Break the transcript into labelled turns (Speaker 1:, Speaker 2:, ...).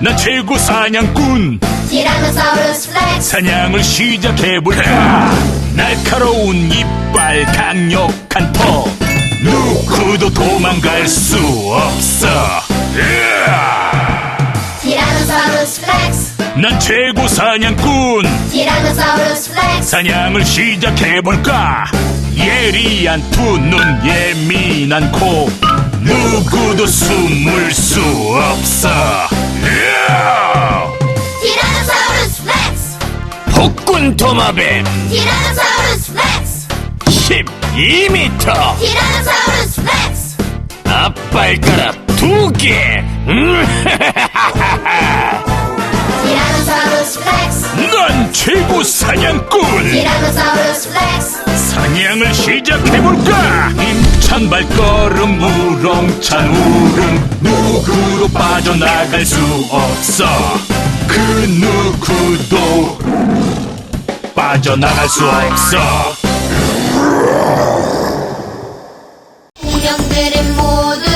Speaker 1: 난 최고 사냥꾼.
Speaker 2: 티라노사우루스 렉스.
Speaker 1: 사냥을 시작해볼까? 날카로운 이빨 강력한 턱 누구도 도망갈 수 없어!
Speaker 2: 티라노사우루스 렉스.
Speaker 1: 난 최고 사냥꾼.
Speaker 2: 티라노사우루스 렉스.
Speaker 1: 사냥을 시작해볼까? 예리한 두 눈 예민한 코. 누구도 숨을 수 없어 폭군 도마뱀.
Speaker 2: 티라노사우루스 렉스
Speaker 1: 12m
Speaker 2: 티라노사우루스 렉스
Speaker 1: 앞발가락 두개. 음,
Speaker 2: 티라노사우루스 렉스
Speaker 1: 난 최고 사냥꾼.
Speaker 2: 티라노사우루스 렉스
Speaker 1: 사냥을 시작해볼까? 힘찬 발걸음 우렁찬 울음. 누구도 빠져나갈 수 없어 그 누구도 빠져나갈 수 없어.
Speaker 2: 공룡들은 모두